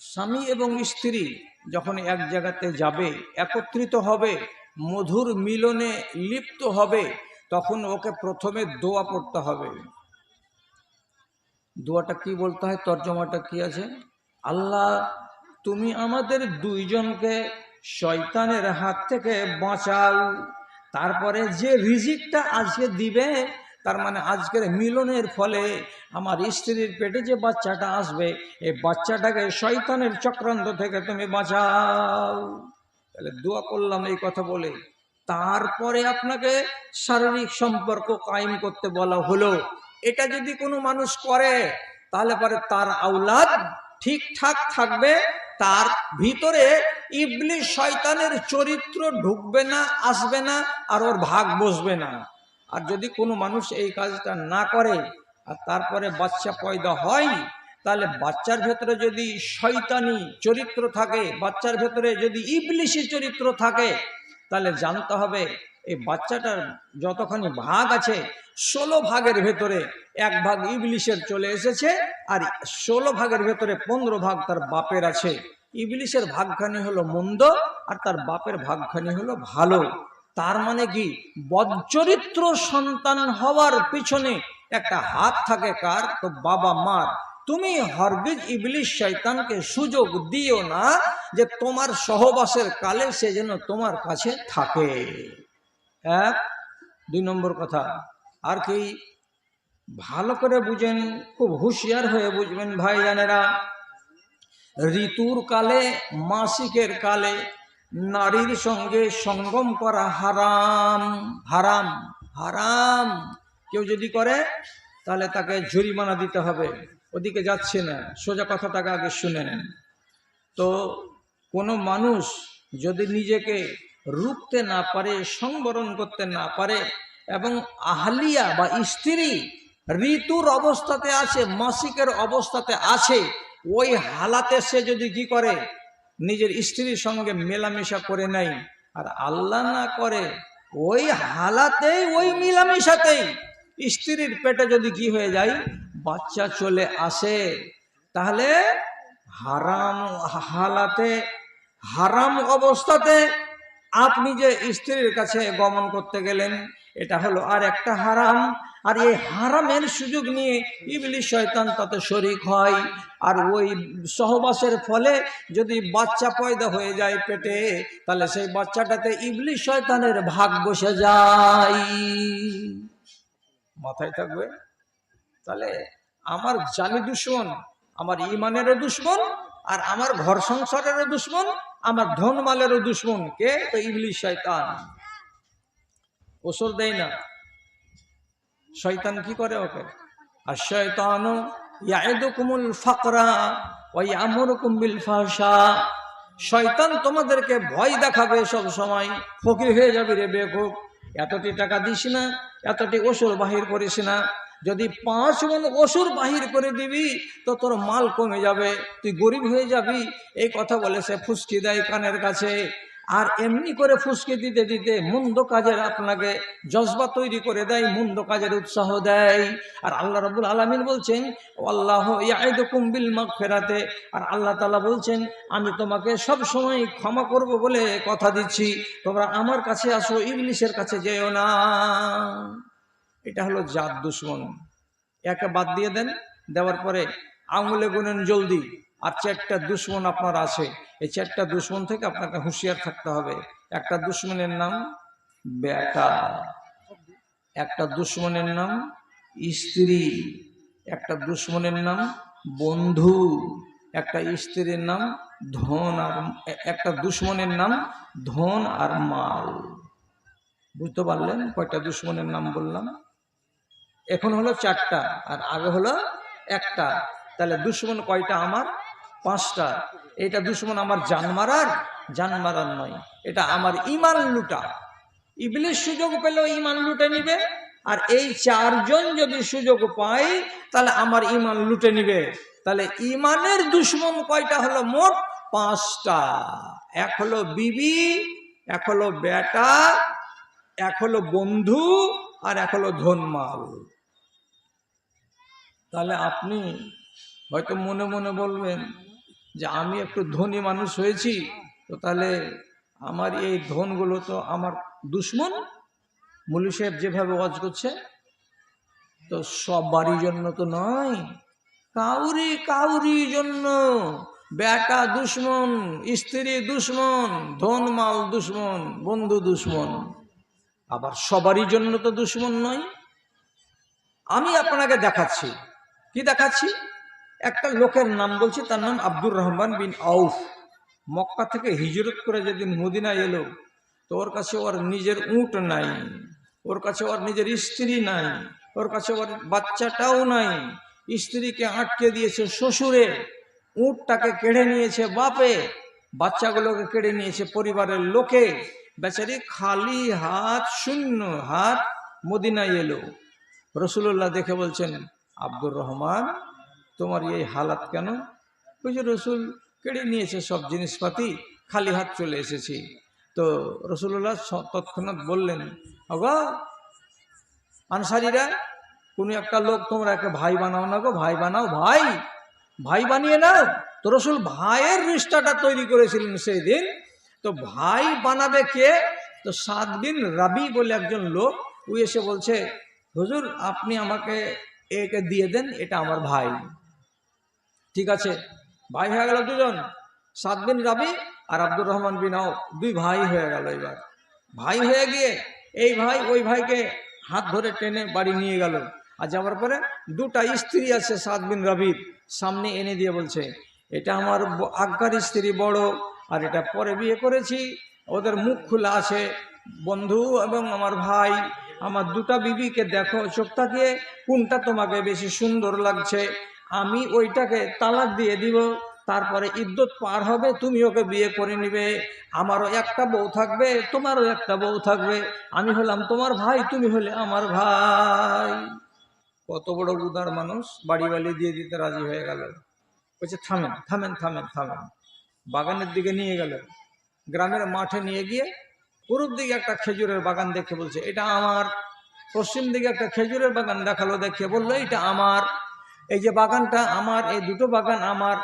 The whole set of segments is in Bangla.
স্বামী এবং স্ত্রী যখন এক জায়গাতে যাবে, একত্রিত হবে, মধুর মিলনে লিপ্ত হবে, তখন ওকে প্রথমে দোয়া পড়তে হবে। দোয়াটা কি বলতে হয়? তর্জমাটা কি আছে? আল্লাহ, তুমি আমাদের দুইজনকে শয়তানের হাত থেকে বাঁচাও। তারপরে যে রিজিকটা আজকে দিবে তার মানে আজকের মিলনের ফলে আমার স্ত্রীর পেটে যে বাচ্চাটা আসবে, এই বাচ্চাটাকে শয়তানের চক্রান্ত থেকে তুমি বাঁচাও। তাহলে দোয়া করলাম এই কথা বলে। তারপরে আপনাকে শারীরিক সম্পর্ক কায়েম করতে বলা হলো। এটা যদি কোনো মানুষ করে, তাহলে পরে তার আউলাদ ঠিকঠাক থাকবে, তার ভিতরে ইবলি শয়তানের চরিত্র ঢুকবে না, আসবে না, আর ওর ভাগ বসবে না। আর যদি কোনো মানুষ এই কাজটা না করে আর তারপরে বাচ্চা পয়দা হয়, তাহলে বাচ্চার ভেতরে যদি শয়তানি চরিত্র থাকে, বাচ্চার ভেতরে যদি ইবলিশি চরিত্র থাকে, তাহলে জানতে হবে এই বাচ্চাটার যতখানি ভাগ আছে, ষোলো ভাগের ভেতরে এক ভাগ ইবলিশের চলে এসেছে আর ষোলো ভাগের ভেতরে পনেরো ভাগ তার বাপের আছে। ইবলিশের ভাগখানি হলো মন্দ আর তার বাপের ভাগখানি হলো ভালো। তার মানে কি? বদচরিত্র সন্তান হওয়ার পিছনে একটা হাত থাকে কার? তো বাবা মার। তুমি হরগিজ ইবলিশ শয়তানকে সুযোগ দিও না যে তোমার সহবাসের কালে সে যেন তোমার কাছে থাকে। এক, দুই নম্বর কথা। আর কি? ভালো করে বুঝেন, খুব হুঁশিয়ার হয়ে বুঝবেন ভাই জানেরা ঋতুর কালে, মাসিকের কালে নারীর সঙ্গে সঙ্গম করা হারাম হারাম হারাম। কেউ যদি করে, তাহলে তাকে জরিমানা দিতে হবে। ওদিকে যাচ্ছে না। সোজা কথাটাকে আগে শুনে নেন। তো কোনো মানুষ যদি নিজেকে রুখতে না পারে, সংবরণ করতে না পারে, এবং আহলিয়া বা স্ত্রী ঋতুর অবস্থাতে আছে মাসিকের অবস্থাতে আছে ওই হালাতে সে যদি কি করে নিজের স্ত্রীর সঙ্গে মেলামেশা করে নেয়। আর আল্লাহ না করে, ওই হালাতেই, ওই মিলামেশাতেই স্ত্রীর পেটে যদি কি হয়ে যায়, বাচ্চা চলে আসে। তাহলে হারাম হালাতে, হারাম অবস্থাতে আপনি যে স্ত্রীর কাছে গমন করতে গেলেন, এটা হলো আর একটা হারাম। আর এই হারামের সুযোগ নিয়ে ইবলিশ শয়তান তাতে শরিক হয়। আর ওই সহবাসের ফলে যদি বাচ্চা পয়দা হয়ে যায় পেটে, তাহলে সেই বাচ্চাটাতে ইবলিশ শয়তানের ভাগ বসে যায়। মাথায় থাকবে? তাহলে আমার জানি দুশ্মন, আমার ইমানেরও দুশ্মন, আর আমার ঘর সংসারেরও দুশ্মন, আমার ধন মালেরও দুশ্মন। কে? তো ইবলিশ শয়তান। ওসর দেয় না। শয়তান কি করে ওকে? আর শয়তান ইয়াইদুকুমুল ফাকরা ওই শয়তান তোমাদেরকে ভয় দেখাবে সব সময়। ফকির হয়ে যাবি রে বেকুব। এতটি টাকা দিস না, এতটি ওষুধ বাহির করিস না। যদি পাঁচ মন অসুর বাহির করে দিবি, তো তোর মাল কমে যাবে। তুই গরিব হয়ে যাবি। এই কথা বলে সে ফুসকি দেয় কানের কাছে। আর এমনি করে ফুসকে দিতে দিতে মন্দ কাজের আপনাকে জজবা তৈরি করে দেয়, মন্দ কাজের উৎসাহ দেয়। আর আল্লাহ রবুল আলমিন বলছেন আল্লাহ কুম্বিল বিল মাগফিরাতে। আর আল্লাহ তালা বলছেন, আমি তোমাকে সব সময় ক্ষমা করব বলে কথা দিচ্ছি। তোমরা আমার কাছে আসো ইংলিশের কাছে যেও না। এটা হলো জাত দুশ্মন। একে বাদ দিয়ে দেন, দেওয়ার পরে আঙুলে গুনেন জলদি। আর চারটা দুশ্মন আপনার আছে। এই চারটা দুশ্মন থেকে আপনাকে হুঁশিয়ার থাকতে হবে। একটা দুশ্মনের নাম বেটা, একটা দুশ্মনের নাম স্ত্রী, একটা দুশ্মনের নাম বন্ধু, একটা স্ত্রীর নাম ধন আর একটা দুশ্মনের নাম ধন আর মাল। বুঝতে পারলেন? কয়টা দুশ্মনের নাম বললাম? এখন হলো চারটা আর আগে হলো একটা। তাহলে দুশ্মন কয়টা আমার? পাঁচটা। এটা দুশ্মন আমার জান মারার জান মারার নয়। এটা আমার ইমান লুটা। ইবলিশ সুযোগ পেলেও ইমান লুটে নিবে, আর এই চারজন যদি সুযোগ পায়, তাহলে আমার ইমান লুটে নিবে। তাহলে ইমানের দুশ্মন কয়টা হলো? মোট পাঁচটা। এক হলো বিবি, এক হলো বেটা, এক হলো বন্ধু, আর এক হলো ধনমাল। তাহলে আপনি হয়তো মনে মনে বলবেন যে আমি একটু ধনী মানুষ হয়েছি, তো তাহলে আমার এই ধনগুলো তো আমার দুশ্মন মুলি সাহেব যেভাবে ওয়াজ করছে, তো সব বাড়ির জন্য তো নয়, কাউরি কাউরি জন্য। বেটা দুশ্মন, স্ত্রী দুশ্মন, ধন মাল দুশ্মন, বন্ধু দুশ্মন, আবার সবারই জন্য তো দুশ্মন নয়। আমি আপনাকে দেখাচ্ছি। কি দেখাচ্ছি? একটা লোকের নাম বলছি, তার নাম আব্দুর রহমান বিন আউফ। মক্কা থেকে হিজরত করে যেদিন মদিনা এলো, তো ওর কাছে ওর নিজের উঁট নাই, ওর কাছে ওর নিজের স্ত্রী নাই, ওর কাছে ওর বাচ্চাটাও নাই। স্ত্রীকে আটকে দিয়েছে শ্বশুরে, উঁটটাকে কেড়ে নিয়েছে বাপে, বাচ্চাগুলোকে কেড়ে নিয়েছে পরিবারের লোকে। বেচারি খালি হাত, শূন্য হাত মদিনায় এলো। রসুল্লাহ দেখে বলছেন, আব্দুর রহমান তোমার এই হালাত কেন? বুঝে রসুল কেড়ে নিয়েছে সব জিনিসপাতি, খালি হাত চলে এসেছি। তো রসুল্লাহ তৎক্ষণাৎ বললেন, অগো, আনসারিরা, কোনো একটা লোক তোমরা একটা ভাই বানাও না গো, ভাই বানাও ভাই। ভাই বানিয়ে নাও। তো রসুল ভাইয়ের রিস্তাটা তৈরি করেছিলেন সেই দিন তো ভাই বানাবে কে? তো সাত দিন রাবি বলে একজন লোক, ও এসে বলছে, হুজুর, আপনি আমাকে একে দিয়ে দেন, এটা আমার ভাই। ঠিক আছে। ভাই হয়ে গেল দুজন। সাত বিন রাবি আর আব্দুর রহমান বিন আও দুই ভাই হয়ে গেল এবার ভাই হয়ে গিয়ে এই ভাই ওই ভাইকে হাত ধরে টেনে বাড়ি নিয়ে গেল। আর যাওয়ার পরে দুটা স্ত্রী আছে সাত বিন রবির। সামনে এনে দিয়ে বলছে, এটা আমার আজ্ঞার স্ত্রী বড় আর এটা পরে বিয়ে করেছি। ওদের মুখ খোলা আছে। বন্ধু এবং আমার ভাই, আমার দুটা বিবিকে দেখো, চোখ তাকিয়ে কোনটা তোমাকে বেশি সুন্দর লাগছে? আমি ওইটাকে তালাক দিয়ে দিব, তারপরে ইদ্যত পার হবে, তুমি ওকে বিয়ে করে নিবে। আমারও একটা বউ থাকবে, তোমারও একটা বউ থাকবে। আমি হলাম তোমার ভাই, তুমি হলে আমার ভাই। কত বড় উদার মানুষ, বাড়ি বাড়ি দিয়ে দিতে রাজি হয়ে গেল। বলছে, থামেন থামেন থামেন থামেন। বাগানের দিকে নিয়ে গেল। গ্রামের মাঠে নিয়ে গিয়ে পূর্ব দিকে একটা খেজুরের বাগান দেখে বলছে, এটা আমার। পশ্চিম দিকে একটা খেজুরের বাগান দেখাল, দেখে বলল এটা আমার। এই যে বাগানটা আমার, এই দুটো বাগান আমার,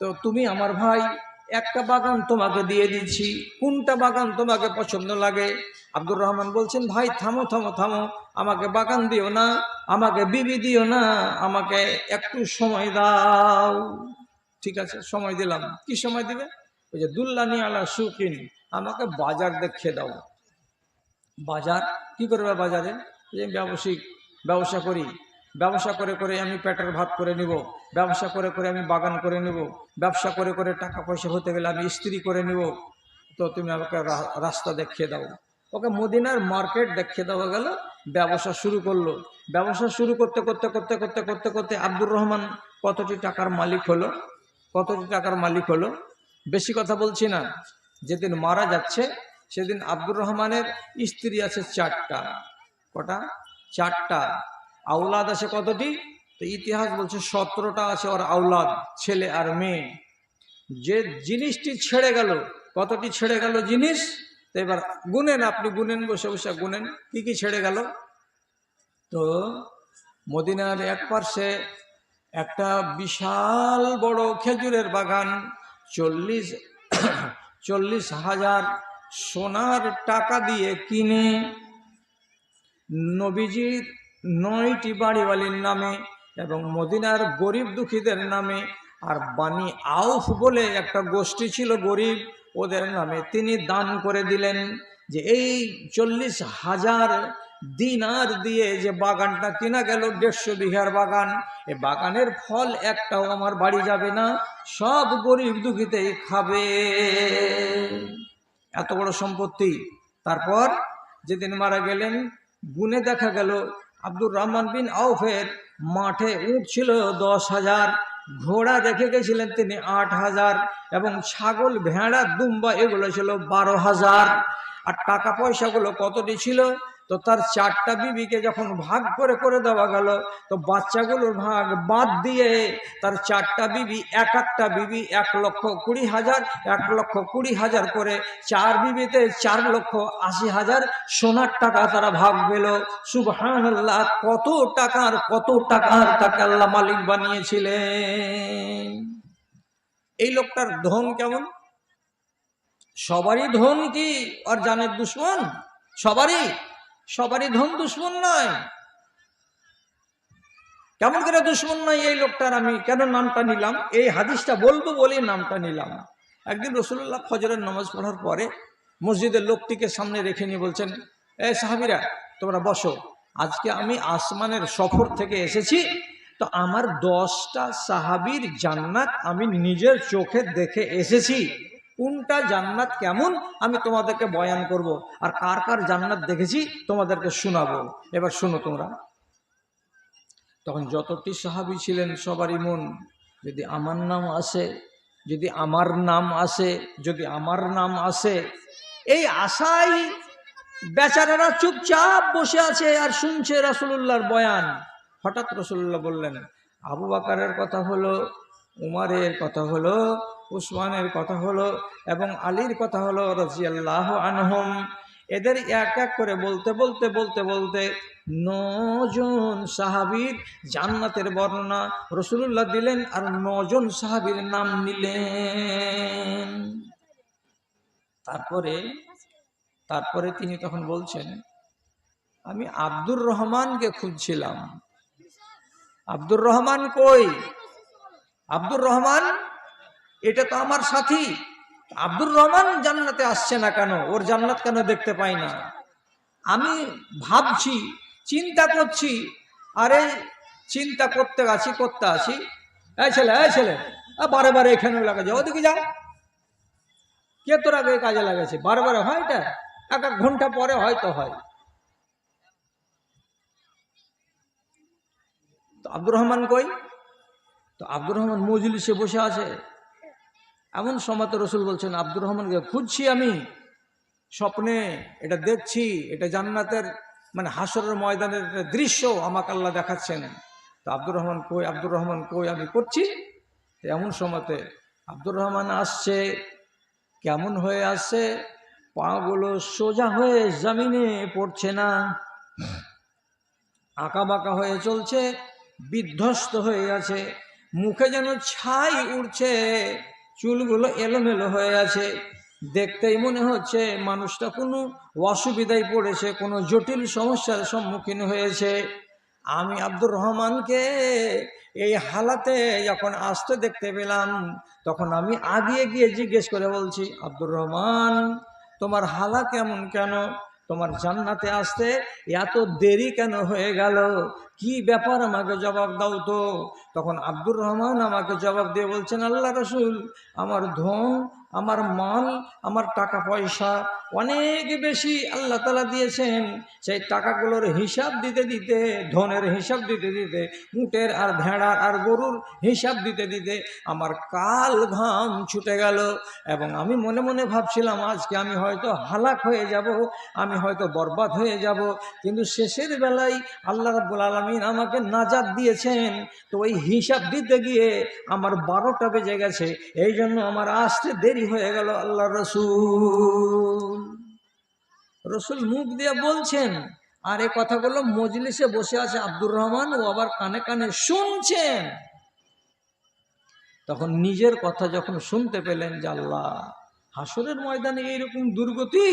তো তুমি আমার ভাই, একটা বাগান তোমাকে দিয়ে দিচ্ছি। কোনটা বাগান তোমাকে পছন্দ লাগে? আব্দুর রহমান বলছেন, ভাই, থামো থামো থামো, আমাকে বাগান দিও না, আমাকে বিবি দিও না, আমাকে একটু সময় দাও। ঠিক আছে, সময় দিলাম। কি সময় দিবে? ওই যে, দুল্লানি আলা সুকিন, আমাকে বাজার দেখিয়ে দাও। বাজার? কি করবে বাজারে? যে ব্যবসায়িক, ব্যবসা করি। ব্যবসা করে করে আমি পেটের ভাত করে নিব, ব্যবসা করে করে আমি বাগান করে নিব, ব্যবসা করে করে টাকা পয়সা হতে গেলে আমি স্ত্রী করে নিব। তো তুমি আমাকে রাস্তা দেখিয়ে দাও। ওকে মদিনার মার্কেট দেখিয়ে দেওয়া গেল, ব্যবসা শুরু করল। ব্যবসা শুরু করতে করতে করতে করতে করতে করতে আব্দুর রহমান কতটি টাকার মালিক হলো? কতটি টাকার মালিক হলো? বেশি কথা বলছি না। যেদিন মারা যাচ্ছে, সেদিন আব্দুর রহমানের স্ত্রী আছে চারটা। কটা? চারটা। আউলাদ আছে কতটি? তো ইতিহাস বলছে সতেরোটা আছে ওর আউলাদ ছেলে আর মেয়ে। যে জিনিসটি ছেড়ে গেল, কতটি ছেড়ে গেল জিনিস? তো এবার গুনেন আপনি, গুনেন, বসে বসে গুনেন, কি কি ছেড়ে গেল? তো মদিনার এক পার্শ্বে একটা বিশাল বড় খেজুরের বাগান, চল্লিশ চল্লিশ হাজার সোনার টাকা দিয়ে কিনে নবীজির নয়টি বাড়িওয়ালির নামে এবং মদিনার গরিব দুঃখীদের নামে, আর বানি আউফ বলে একটা গোষ্ঠী ছিল গরিব, ওদের নামে তিনি দান করে দিলেন যে এই চল্লিশ হাজার দিনার দিয়ে যে বাগানটা কিনা গেল, দেড়শো বিঘার বাগান, এ বাগানের ফল একটাও আমার বাড়ি যাবে না, সব গরিব দুঃখীতেই খাবে। এত বড় সম্পত্তি। তারপর যেদিন মারা গেলেন গুনে দেখা গেল আব্দুর রহমান বিন আউফের মাঠে উঠ ছিল দশ হাজার, ঘোড়া দেখে গেছিলেন তিনি আট হাজার এবং ছাগল, ভেড়া, দুম্বা এগুলো ছিল বারো হাজার। আর টাকা পয়সাগুলো কতটি ছিল? তো তার চারটা বিবিকে যখন ভাগ করে করে দেওয়া গেল, তো বাচ্চাগুলোর ভাগ বাদ দিয়ে তার চারটা বিবি, এক একটা বিবি এক লক্ষ কুড়ি হাজার, এক লক্ষ কুড়ি হাজার করে চার বিবিতে চার লক্ষ আশি হাজার সোনার টাকা তারা ভাগ পেল। সুবহান কত টাকার কত টাকার তাকে আল্লাহ মালিক বানিয়েছিলেন। এই লোকটার ধন কেমন? সবারই ধন কি? আর জানের দুশ্মন? সবারই? সবারই ধন দুশ্মন নয়। কেমন করে দুশ্মন নয় এই লোকটার আমি কেন নামটা নিলাম? এই হাদিসটা বলব বলেই নামটা নিলাম। একদিন রসুল্লাহ ফজরের নামাজ পড়ার পরে মসজিদের লোকটিকে সামনে রেখে নিয়ে বলছেন, এ সাহাবিরা, তোমরা বসো। আজকে আমি আসমানের সফর থেকে এসেছি, তো আমার দশটা সাহাবির জান্নাত আমি নিজের চোখে দেখে এসেছি। কোনটা জান্নাত কেমন আমি তোমাদেরকে বয়ান করব। আর কার কার জান্নাত দেখেছি তোমাদেরকে শোনাবো। এবার শোনো তোমরা। তখন যতটি সাহাবি ছিলেন সবারই মন, যদি আমার নাম আসে, যদি আমার নাম আসে, যদি আমার নাম আসে, এই আশাই বেচারারা চুপচাপ বসে আছে আর শুনছে রাসুলুল্লাহর বয়ান। হঠাৎ রসুল্লাহ বললেন, আবু বাকারের কথা হলো উমারের কথা হলো, উসমানের কথা হলো এবং আলীর কথা হলো রাজিয়াল্লাহ আনহম। এদের এক এক করে বলতে বলতে বলতে বলতে নজন সাহাবীর জান্নাতের বর্ণনা রসুল্লাহ দিলেন আর নজন সাহাবীর নাম নিলেন। তারপরে তারপরে তিনি তখন বলছেন, আমি আব্দুর রহমানকে খুঁজছিলাম। আব্দুর রহমান কই? আব্দুর রহমান, এটা তো আমার সাথী। আব্দুর রহমান জান্নাতে আসছে না কেন? ওর জান্নাত কেন দেখতে পাই না? আমি ভাবছি, চিন্তা করছি, আরে চিন্তা করতে আছি করতে আছি। এই ছেলে এই ছেলে বারে বারে এখানে লাগা যাও, ওদিকে যাও। কে তোর আগে কাজে লাগাছে? বারে বারে হয় এটা? এক এক ঘণ্টা পরে হয়তো হয়। তো আব্দুর রহমান কই? তো আব্দুর রহমান মজলিসে বসে আছে। এমন সময় তো রসুল বলছেন, আব্দুর রহমানকে খুঁজছি আমি, স্বপ্নে এটা দেখছি, এটা জান্নাতের মানে হাসরের ময়দানের দৃশ্য আমাকে আল্লাহ দেখাচ্ছেন। তো আব্দুর রহমান কই, আব্দুর রহমান কই, আমি করছি? এমন সময়তে আব্দুর রহমান আসছে, কেমন হয়ে আসছে? পাগুলো সোজা হয়ে জমিনে পড়ছে না। আঁকা বাঁকা হয়ে চলছে, বিধ্বস্ত হয়ে আছে। মুখে যেন ছাই উঠছে চুলগুলো এলোমেলো হয়ে আছে। দেখতেই মনে হচ্ছে মানুষটা কোনো অসুবিধায় পড়েছে, কোনো জটিল সমস্যার সম্মুখীন হয়েছে। আমি আব্দুর রহমানকে এই হালাতে যখন আসতে দেখতে পেলাম, তখন আমি আগিয়ে গিয়ে জিজ্ঞেস করে বলছি, আব্দুর রহমান, তোমার হালা কেমন কেন? তোমার জান্নাতে আসতে এত দেরি কেন হয়ে গেল? কি ব্যাপার আমাকে জবাব দাও তো। তখন আব্দুর রহমান আমাকে জবাব দিয়ে বলছেন, আল্লাহ রসুল, আমার ধন আমার মাল আমার টাকা পয়সা অনেক বেশি আল্লাহ তালা দিয়েছেন। সেই টাকাগুলোর হিসাব দিতে দিতে, ধনের হিসাব দিতে দিতে, উটের আর ভেড়ার আর গরুর হিসাব দিতে দিতে আমার কাল ঘাম ছুটে গেল এবং আমি মনে মনে ভাবছিলাম, আজকে আমি হয়তো হালাক হয়ে যাব, আমি হয়তো বরবাদ হয়ে যাব। কিন্তু শেষের বেলায় আল্লাহ রাব্বুল আলমিন আমাকে নাজাদ দিয়েছেন। তো ওই হিসাব দিতে গিয়ে আমার বারোটা বেজে গেছে এই জন্য আমার আসতে দেরি হয়ে গেল আল্লাহ রসুল। রসুল মুখ দিয়ে বলছেন, আর এই কথাগুলো মজলিসে বসে আছে আব্দুর রহমান, ও আবার কানে কানে শুনছেন। তখন নিজের কথা যখন শুনতে পেলেন যে আল্লাহ, হাসরের ময়দানে এইরকম দুর্গতি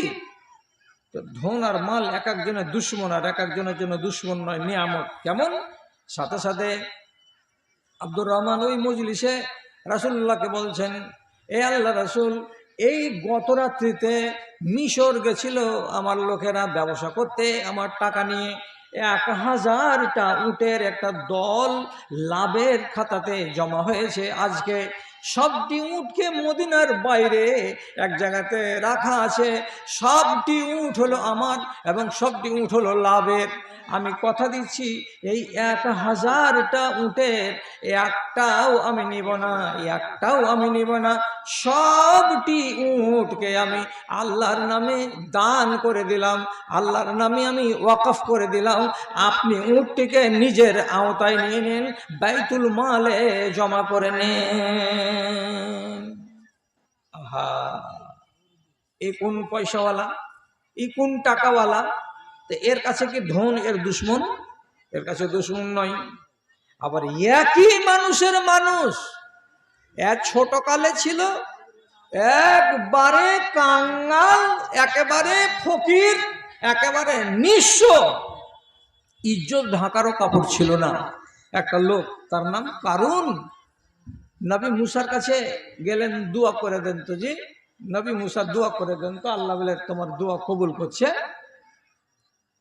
ধন আর মাল এক একজনের দুশ্মন আর এক একজনের জন্য দুশ্মন নয়, নিয়ামত। কেমন? সাথে সাথে আব্দুর রহমান ওই মজলিসে রাসুল্লাহকে বলছেন এ আল্লাহ রাসুল, এই গত রাত্রিতে মিশর গেছিল আমার লোকেরা ব্যবসা করতে, আমার টাকা নিয়ে। এক হাজারটা উটের একটা দল লাভের খাতাতে জমা হয়েছে। আজকে সবটি উটকে মদিনার বাইরে এক জায়গাতে রাখা আছে। সবটি উঠ হলো আমার এবং সবটি উঠ হলো লাভের। আমি কথা দিচ্ছি, এই এক হাজারটা উটের একটাও আমি নিব না একটাও আমি নিব না। সবটি উটকে আমি আল্লাহর নামে দান করে দিলাম, আল্লাহর নামে আমি ওয়াকফ করে দিলাম। আপনি উটটিকে নিজের আওতায় নিয়ে নিন, বাইতুল মালে জমা করে নেন। এ কোন পয়সাওয়ালা? ই কোন টাকাওয়ালা? তো এর কাছে কি ধন, এর দুশ্মন? এর কাছে দুশ্মন নয়। আবার একই মানুষের মানুষ। এক ছোটকালে ছিল, একবারে কাঙ্গাল, একেবারে ফকির, একেবারে নিঃস্ব। ইজ্জত ঢাকারও কাপড় ছিল না। একটা লোক, তার নাম কারুন। নবী মুসার কাছে গেলেন, দোয়া করে দেন তো জি। নবী মুসা দোয়া করে দেন তো, আল্লাহ বলে, তোমার দোয়া কবুল করছে।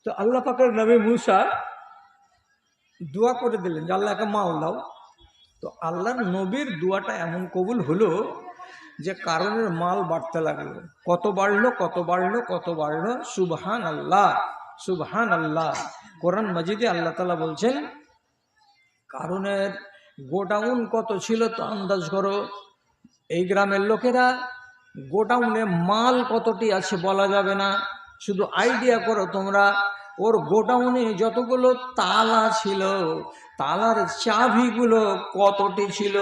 তো আল্লাহ পাকের নবী মুসা দোয়া করে দিলেন যে, আল্লাহকে মাল দাও তো আল্লাহর নবীর দোয়াটা এমন কবুল হলো যে, কারণের মাল বাড়তে লাগল। কত বাড়লো কত বাড়লো কত বাড়লো। সুবহান আল্লাহ সুবহান আল্লাহ কোরআন মজিদে আল্লাহ তালা বলছেন, কারণের গোডাউন কত ছিল তো আন্দাজ করো? এই গ্রামের লোকেরা গোডাউনে মাল কতটি আছে বলা যাবে না। শুধু আইডিয়া করো তোমরা। ওর গোডাউনে যতগুলো তালা ছিল, তালার চাবিগুলো কতটি ছিল?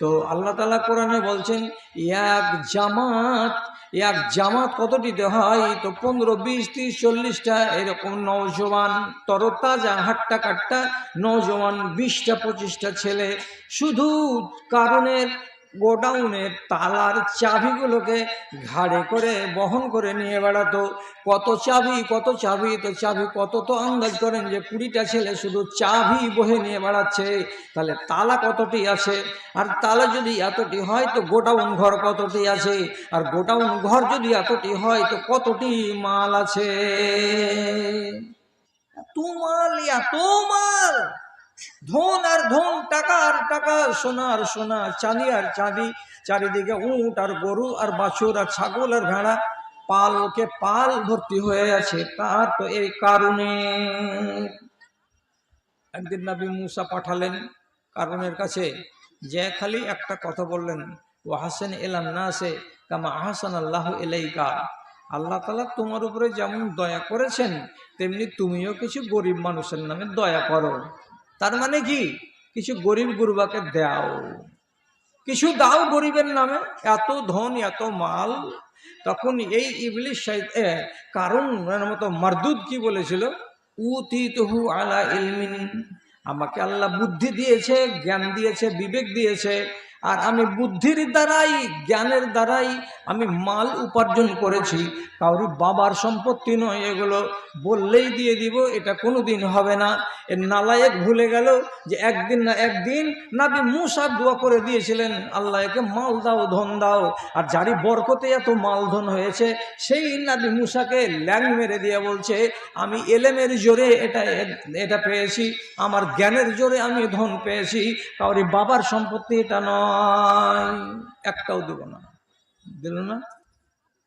তো আল্লাহ তালা কোরআনে বলছেন, এক জামাত এক জামাত কতটিতে হয় তো পনেরো, বিশ, তিরিশ, চল্লিশটা, এরকম নৌজওয়ান তরতাজা হাট্টা কাট্টা নৌজওয়ান বিশটা, পঁচিশটা ছেলে। শুধু কারণের গোডাউনের তালার চাবিগুলোকে ঘাড়ে করে বহন করে নিয়ে বেড়াতো। কত চাবি কত চাবি, তো চাবি কত তো আন্দাজ করেন যে কুড়িটা ছেলে শুধু চাবি বহে নিয়ে বেড়াচ্ছে। তাহলে তালা কতটি আছে? আর তালা যদি এতটি হয়, তো গোডাউন ঘর কতটি আছে? আর গোডাউন ঘর যদি এতটি হয়, তো কতটি মাল আছে? এত মাল এত মাল ধন আর ধন, টাকা আর টাকা, সোনা আর সোনা, চাঁদি আর চাঁদি, চারিদিকে উট আর গরু আর বাছুর আর ছাগল আর ভেড়া, পালকে পাল ভর্তি হয়ে আছে, তার তো এই কারণে। একদিন নবী মুসা পাঠালেন কারণের কাছে, যে খালি একটা কথা বললেন ও হাসেন এলাম না আসে কামা আহসান আল্লাহ এলাইকা আল্লাহ তালা তোমার উপরে যেমন দয়া করেছেন, তেমনি তুমিও কিছু গরিব মানুষের নামে দয়া করো। তার মানে কি? কিছু গরিব গুরবাকে দাও। কিছু দাও গরিবের নামে, এত ধন, এত মাল। তখন এই ইবলিশ কারণ মতো মারদুদ কি বলেছিল? উতিতহু আলা ইলমিন। আমাকে আল্লাহ বুদ্ধি দিয়েছে, জ্ঞান দিয়েছে, বিবেক দিয়েছে। আর আমি বুদ্ধির দ্বারাই, জ্ঞানের দ্বারাই আমি মাল উপার্জন করেছি। কাউরি বাবার সম্পত্তি নয় এগুলো। বললেই দিয়ে দিব, এটা কোনো দিন হবে না। এর নালায়েক ভুলে গেল যে একদিন না একদিন নাবি মুসা দোয়া করে দিয়েছিলেন, আল্লাহ, একে মাল দাও, ধন দাও। আর যারই বরকতে এত মাল ধন হয়েছে, সেই নাবি মুসাকে ল্যাং মেরে দিয়ে বলছে, আমি এলেমের জোরে এটা এটা পেয়েছি, আমার জ্ঞানের জোরে আমি ধন পেয়েছি। কাউরি বাবার সম্পত্তি এটা নয়। একটাও দেব না। দিল না?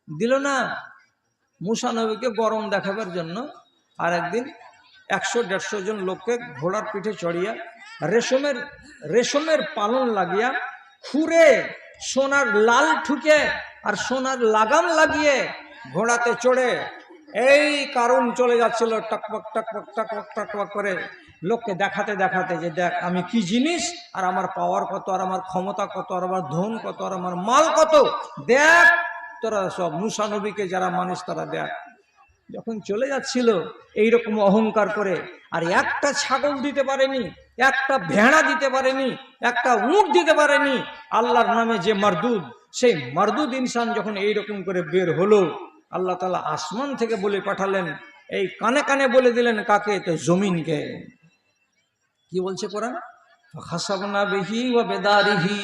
দিল না? মুসা নবীকে গরম দেখাবার জন্য আর একদিন একশো, দেড়শো জন লোককে ঘোড়ার পিঠে চড়িয়া রেশমের রেশমের পালন লাগিয়া খুঁড়ে সোনার লাল ঠুকে আর সোনার লাগাম লাগিয়ে ঘোড়াতে চড়ে। এই কারণ চলে যাচ্ছিল টকপক টকপক টকপক টকপক করে। লোককে দেখাতে দেখাতে যে দেখ, আমি কি জিনিস, আর আমার পাওয়ার কত, আর আমার ক্ষমতা কত, আর আমার ধন কত, আর আমার মাল কত? দেখ, তোরা সব মুসা নবীকে যারা মানুষ তারা দেখ। যখন চলে যাচ্ছিল, এইরকম অহংকার করে, আর একটা ছাগল দিতে পারেনি, একটা ভেড়া দিতে পারেনি, একটা উঁট দিতে পারেনি, আল্লাহর নামে যে মারদুদ, সেই মারদুদ ইনসান যখন এইরকম করে বের হলো, আল্লাহ তালা আসমান থেকে বলে পাঠালেন, এই কানে কানে বলে দিলেন, কাকে? তো জমিনকে। কি বলছে কোরআন? হাসাবনা বেহি বা বেদারিহি।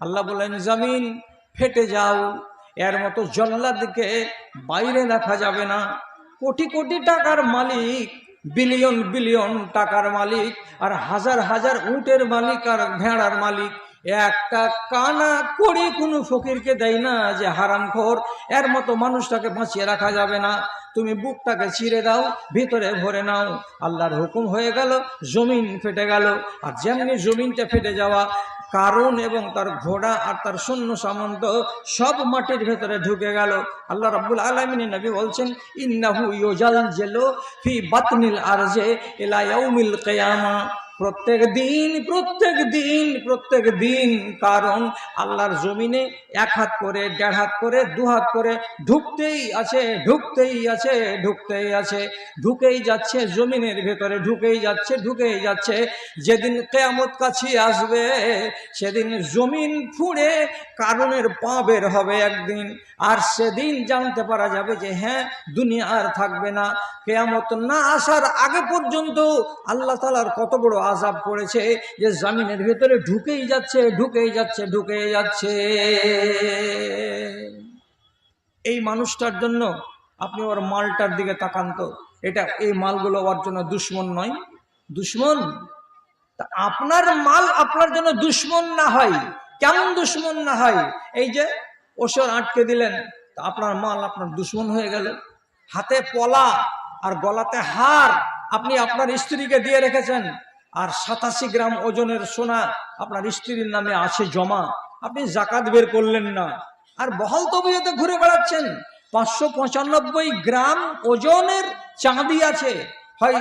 আল্লাহ বললেন, জমিন ফেটে যাও, এর মতো জল্লাদকে বাইরে রাখা যাবে না। কোটি কোটি টাকার মালিক, বিলিয়ন বিলিয়ন টাকার মালিক আর হাজার হাজার উটের মালিক আর ভেড়ার মালিক। একটা কানা করে কোনো ফকিরকে দেয় না যে হারামখোর। এর মতো মানুষটাকে বাঁচিয়ে রাখা যাবে না। তুমি বুকটাকে চিরে দাও, ভিতরে ভরে নাও। আল্লাহর হুকুম হয়ে গেল, জমিন ফেটে গেল। আর যেমনি জমিনটা ফেটে যাওয়া, কারণ এবং তার ঘোড়া আর তার সৈন্য সামন্ত সব মাটির ভেতরে ঢুকে গেল। আল্লাহ রাব্বুল আলমিনী নবী বলছেন, ইন্নাহু ইউজাল জেলো ফি বাতনিল আরজে এলা ইয়াউমিল কিয়ামা। প্রত্যেক দিন প্রত্যেক দিন প্রত্যেক দিন। কারণ আল্লাহর জমিনে এক হাত করে, দেড় হাত করে, দু হাত করে ঢুকতেই আছে ঢুকতেই আছে ঢুকতেই আছে। ঢুকেই যাচ্ছে জমিনের ভেতরে, ঢুকেই যাচ্ছে ঢুকেই যাচ্ছে। যেদিন কেয়ামত কাছে আসবে, সেদিন জমিন ফুঁড়ে কারণের পা বের হবে একদিন। আর সেদিন জানতে পারা যাবে যে হ্যাঁ দুনিয়া আর থাকবে না। কেয়ামত না আসার আগে পর্যন্ত আল্লাহ তালার কত বড় আজাব পড়েছে যে জামিনের ভেতরে ঢুকেই যাচ্ছে ঢুকেই যাচ্ছে ঢুকেই যাচ্ছে। এই মানুষটার জন্য আপনি ওর মালটার দিকে তাকান তো। এটা এই মালগুলো ওর জন্য দুশ্মন নয়। দুশ্মন? তা আপনার মাল আপনার জন্য দুশ্মন না হয়। কেমন দুশ্মন না হয়? এই যে ওসর আটকে দিলেন, তা আপনার মাল আপনার দুশ্মন হয়ে গেল। হাতে পলা আর গলাতে হার আপনি আপনার স্ত্রীকে দিয়ে রেখেছেন। আর সাতাশি গ্রাম ওজনের সোনা আপনার স্ত্রীর নামে আছে জমা। আপনি জাকাত বের করলেন না। আর বহল তবিয়তে ঘুরে বেড়াচ্ছেন। পাঁচশো পঁচানব্বই গ্রাম ওজনের চাঁদি আছে। হয়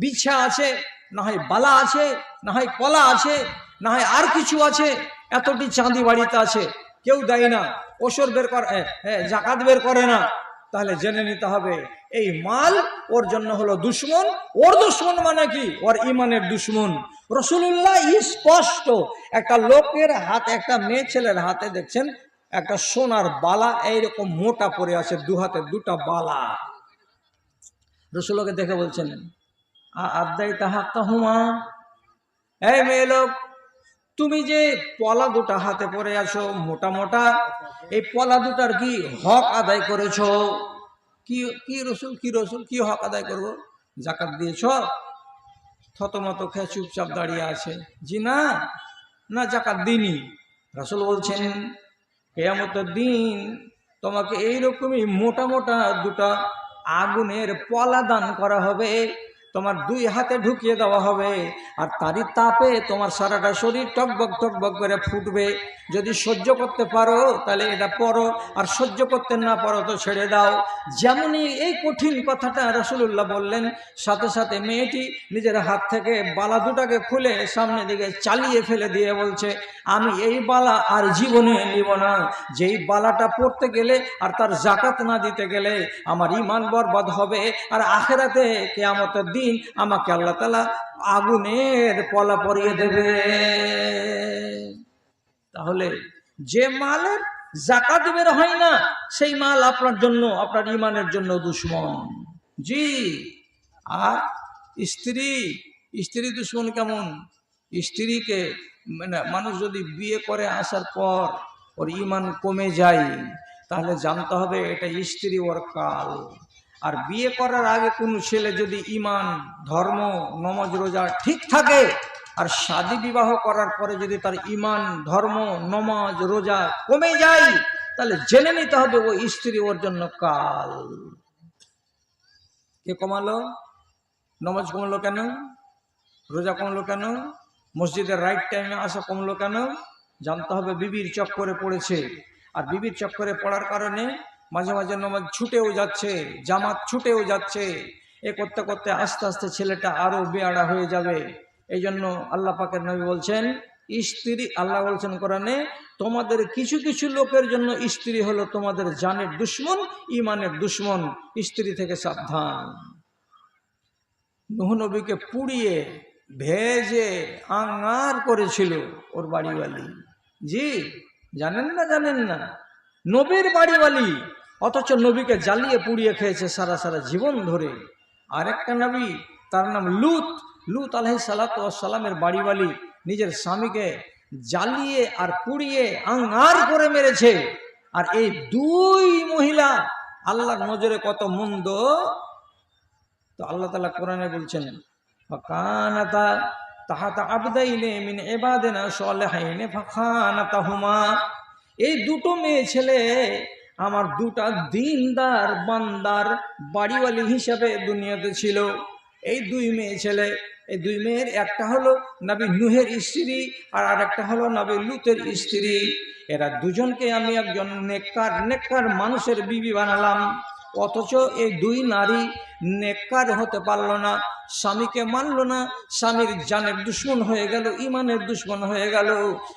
বিছা আছে, না হয় বালা আছে, না হয় কলা আছে, না হয় আর কিছু আছে, এতটি চাঁদি বাড়িতে আছে। কেউ দেয় না। ওসর বের করে জাকাত বের করে না। তাহলে জেনে নিতে হবে, এই মাল ওর জন্য হলো দুশ্মন। ওর দুশ্মন মানে কি? ওর ইমানের দুশ্মন। রসুল্লাহ স্পষ্ট, একটা লোকের হাত, একটা মেয়ে ছেলের হাতে দেখছেন, একটা সোনার বালা, এইরকম মোটা পড়ে আছে, দু হাতে দুটা বালা। রসুলকে দেখে বলছেন আদাই তাহা হুমা এই মেয়ে লোক তুমি যে পলা দুটা হাতে পরে আছো, মোটা মোটা, এই পলা দুটার কি হক আদায় করেছ? কি কি রসুল কি রসুল, কি হক আদায় করব? জাকাত দিয়েছ? থতমত খেয়ে চুপচাপ দাঁড়িয়ে আছে। জি না না জাকাত দিনই রসুল বলছেন, কেয়ামতের দিন তোমাকে এইরকমই মোটা মোটা দুটা আগুনের পলা দান করা হবে। তোমার দুই হাতে ঢুকিয়ে দেওয়া হবে। আর তারই তাপে তোমার সারাটা শরীর টকবক টকবক করে ফুটবে। যদি সহ্য করতে পারো, তাহলে এটা পড়ো। আর সহ্য করতে না পারো তো ছেড়ে দাও। যেমনই এই কঠিন কথাটা রসুল্লাহ বললেন, সাথে সাথে মেয়েটি নিজের হাত থেকে বালা দুটাকে খুলে সামনে দিকে চালিয়ে ফেলে দিয়ে বলছে, আমি এই বালা আর জীবনে নিব না। যেই বালাটা পড়তে গেলে আর তার জাকাত না দিতে গেলে আমার ইমান বরবাদ হবে। আর আখেরাতে কেয়ামতের দিন আমাকে আল্লাহ তালা আগুনের পলা পরিয়ে দেবে। তাহলে যে মালের জাকাত বের হয় না, সেই মাল আপনার জন্য, আপনার ইমানের জন্য দুশ্মন। জি, আর স্ত্রী স্ত্রী দুশ্মন কেমন? স্ত্রীকে মানে মানুষ যদি বিয়ে করে আসার পর ওর ইমান কমে যায়, তাহলে জানতে হবে এটা স্ত্রী ওর কাল। আর বিয়ে করার আগে কোনো ছেলে যদি ইমান, ধর্ম, নমাজ, রোজা ঠিক থাকে, আর শাদী বিবাহ করার পরে যদি তার ইমান, ধর্ম, নমাজ, রোজা কমে যায়, তাহলে জেনে নিতে হবে ও স্ত্রী ওর জন্য কাল। কে কমালো? নমাজ কমলো কেন? রোজা কমলো কেন? মসজিদের রাইট টাইমে আসা কমলো কেন? জানতে হবে বিবির চক্করে পড়েছে। আর বিবির চক্করে পড়ার কারণে মাঝে মাঝে নমাজ ছুটেও যাচ্ছে, জামাত ছুটেও যাচ্ছে, এ করতে করতে আস্তে আস্তে ছেলেটা আরও বেয়াড়া হয়ে যাবে। এই জন্য আল্লাহ পাকের নবী বলছেন, স্ত্রী, আল্লাহ বলছেন কোরআনে, তোমাদের কিছু কিছু লোকের জন্য স্ত্রী হলো তোমাদের জানের দুশ্মন ইমানের দুশ্মন। স্ত্রী থেকে সাবধান। নুহ নবীকে পুড়িয়ে, ভেজে, আঙার করেছিল ওর বাড়িওয়ালি। জি, জানেন না জানেন না। নবীর বাড়িওয়ালি অথচ নবীকে জ্বালিয়ে পুড়িয়ে খেয়েছে সারা সারা জীবন ধরে। আর একটা নবী, তার নাম লুত। লুত আলহ সালাতামের বাড়িওয়ালি নিজের স্বামীকে জ্বালিয়ে আর পুড়িয়ে আঙার করে মেরেছে। আর এই দুই মহিলা আল্লাহর নজরে কত মন্দ। তো আল্লাহ তালা কোরআনে বলছেন ফাকানাতা তাহাতা আবদাইনে মিন ইবাদিনা সালিহিনে ফাখানাতাহুমা এই দুটো মেয়ে ছেলে আমার দুটা দিনদার বান্দার বাড়িওয়ালি হিসাবে দুনিয়াতে ছিল। এই দুই মেয়ে ছেলে, এই দুই মেয়ের একটা হলো নবী নুহের স্ত্রী আর আরেকটা হলো নবী লুতের স্ত্রী। এরা দুজনকে আমি একজন নেককার নেককার মানুষের বিবি বানালাম। অথচ এই দুই নারী নেককার হতে পারল না। স্বামীকে মানল না। স্বামীর জানের দুশ্মন হয়ে গেল, ইমানের দুশ্মন হয়ে গেল।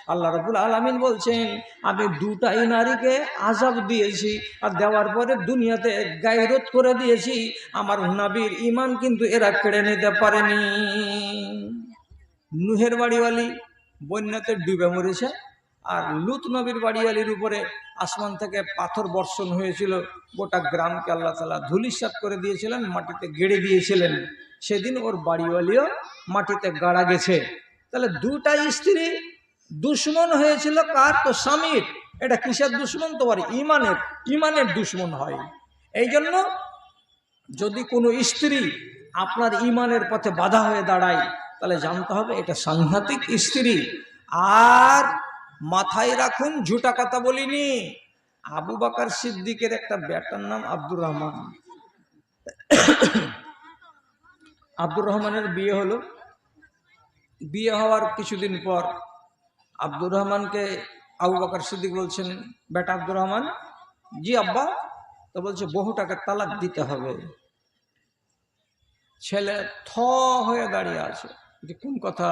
আল্লাহ রবুল আলমিন বলছেন, আমি দুটাই নারীকে আজাব দিয়েছি আর দেওয়ার পরে দুনিয়াতে গায়রত করে দিয়েছি। আমার হুনাবির ইমান কিন্তু এরা কেড়ে নিতে পারেনি। নুহের বাড়িওয়ালি বন্যাতে ডুবে মরেছে। আর লুত নবীর বাড়িওয়ালির উপরে আসমান থেকে পাথর বর্ষণ হয়েছিল। গোটা গ্রামকে আল্লাহ তালা ধুলিসাত করে দিয়েছিলেন, মাটিতে গেড়ে দিয়েছিলেন। সেদিন ওর বাড়িওয়ালিও মাটিতে গাড়া গেছে। তাহলে দুটা স্ত্রী দুশ্মন হয়েছিল কার? তো স্বামীর। এটা কিসের দুশ্মন? তোমার ইমানের ইমানের দুশ্মন হয়। এই জন্য যদি কোনো স্ত্রী আপনার ইমানের পথে বাধা হয়ে দাঁড়ায়, তাহলে জানতে হবে এটা সাংঘাতিক স্ত্রী। আর মাথায় রাখুন, ঝুটা কথা বলিনি। আবু বাকার সিদ্দিকের একটা ব্যাটার নাম আব্দুর রহমান। আব্দুর রহমানের বিয়ে হলো। বিয়ে হওয়ার কিছুদিন পর আব্দুর রহমানকে আবু বাকার সিদ্দিক বলছেন, বেটা আব্দুর রহমান, জি আব্বা। তো বলছে, বহুটাকে তালাক দিতে হবে। ছেলে থ হয়ে দাঁড়িয়ে আছে। যে কোন কথা?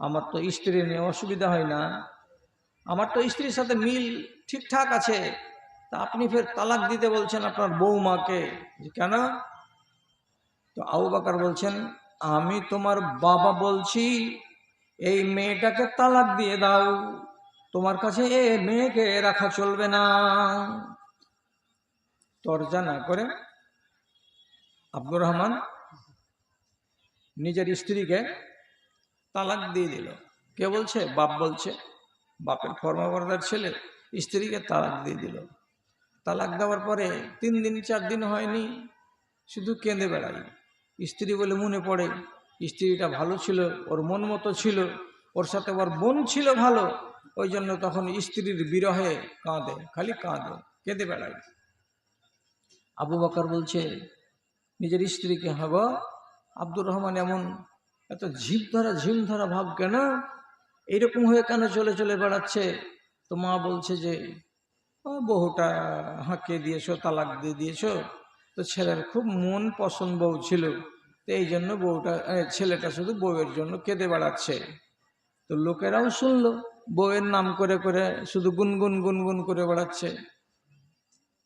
আমার তো স্ত্রী নিয়ে অসুবিধা হয় না। আমার তো স্ত্রীর সাথে মিল ঠিকঠাক আছে। তা আপনি ফের তালাক দিতে বলছেন আপনার বৌমাকে। কেন? তো আবু বাকার বলছেন, আমি তোমার বাবা বলছি, এই মেয়েটাকে তালাক দিয়ে দাও। তোমার কাছে এ মেয়েকে রাখা চলবে না। তরজা না করে আব্দুর রহমান নিজের স্ত্রীকে তালাক দিয়ে দিল। কে বলছে? বাপ বলছে। বাপের ফর্মাবরদার ছেলে স্ত্রীকে তালাক দিয়ে দিল। তালাক দেওয়ার পরে তিন দিন, চার দিন হয়নি, শুধু কেঁদে বেড়াই স্ত্রী বলে, মনে পড়ে, স্ত্রীটা ভালো ছিল, ওর মন মতো ছিল, ওর সাথে ওর বোন ছিল ভালো, ওই জন্য তখন স্ত্রীর বিরহে কাঁদে, খালি কাঁদে, কেঁদে বেড়ায়। আবু বকর বলছে, নিজের স্ত্রীকে হাগ আব্দুর রহমান এমন এত ঝিপ ধরা ঝিম ধরা ভাব কেন? এইরকম হয়ে কেন চলে চলে বেড়াচ্ছে? তো মা বলছে যে "ও, বহুটা হাঁকে দিয়েছ তালাক দিয়ে দিয়েছ তো ছেলের খুব মন পছন্দ বউ ছিল তো এই জন্য বউটা ছেলেটা শুধু বউয়ের জন্য কেঁদে বেড়াচ্ছে। তো লোকেরাও শুনলো বউয়ের নাম করে করে শুধু গুনগুন গুনগুন করে বেড়াচ্ছে।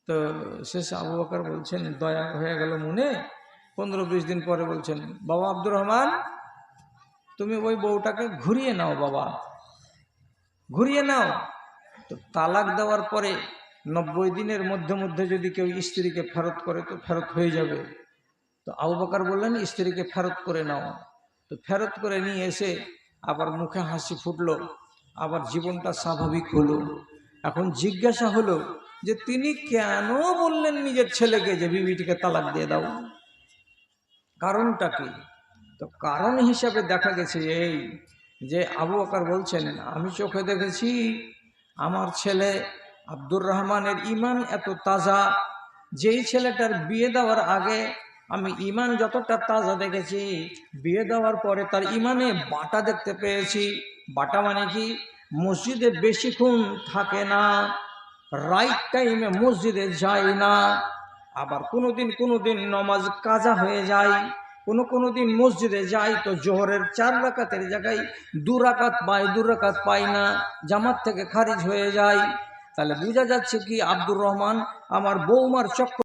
তো শেষে আবু বলছেন দয়া হয়ে গেল মনে? পনেরো বিশ দিন পরে বলছেন বাবা আব্দুর রহমান তুমি ওই বউটাকে ঘুরিয়ে নাও বাবা। ঘুরিয়ে নাও। তো তালাক দেওয়ার পরে নব্বই দিনের মধ্যে মধ্যে যদি কেউ স্ত্রীকে ফেরত করে, তো ফেরত হয়ে যাবে। তো আবু বকর বললেন, স্ত্রীকে ফেরত করে নাও। তো ফেরত করে নিয়ে এসে আবার মুখে হাসি ফুটলো, আবার জীবনটা স্বাভাবিক হলো। এখন জিজ্ঞাসা হলো যে, তিনি কেন বললেন নিজের ছেলেকে যে বিবিটিকে তালাক দিয়ে দাও? কারণটা কি? তো কারণ হিসাবে দেখা গেছে এই যে আবু আকার বলছেন, আমি চোখে দেখেছি আমার ছেলে আব্দুর রহমানের ইমান এত তাজা, যেই ছেলেটার বিয়ে দেওয়ার আগে আমি ইমান যতটা তাজা দেখেছি, বিয়ে দেওয়ার পরে তার ইমানে বাটা দেখতে পেয়েছি। বাটা মানে কি? মসজিদে বেশিক্ষণ থাকে না, রাইট টাইমে মসজিদে যায় না, আবার কোনোদিন কোনোদিন নমাজ কাজা হয়ে যায়। কোনো কোনো দিন মসজিদে যাই তো জোহরের চার রাকাতের জায়গায় দু রাকাত পাই, দু রাকাত পাই না, জামাত থেকে খারিজ হয়ে যায় তাহলে বোঝা যাচ্ছে কি আব্দুর রহমান আমার বৌমার চক্র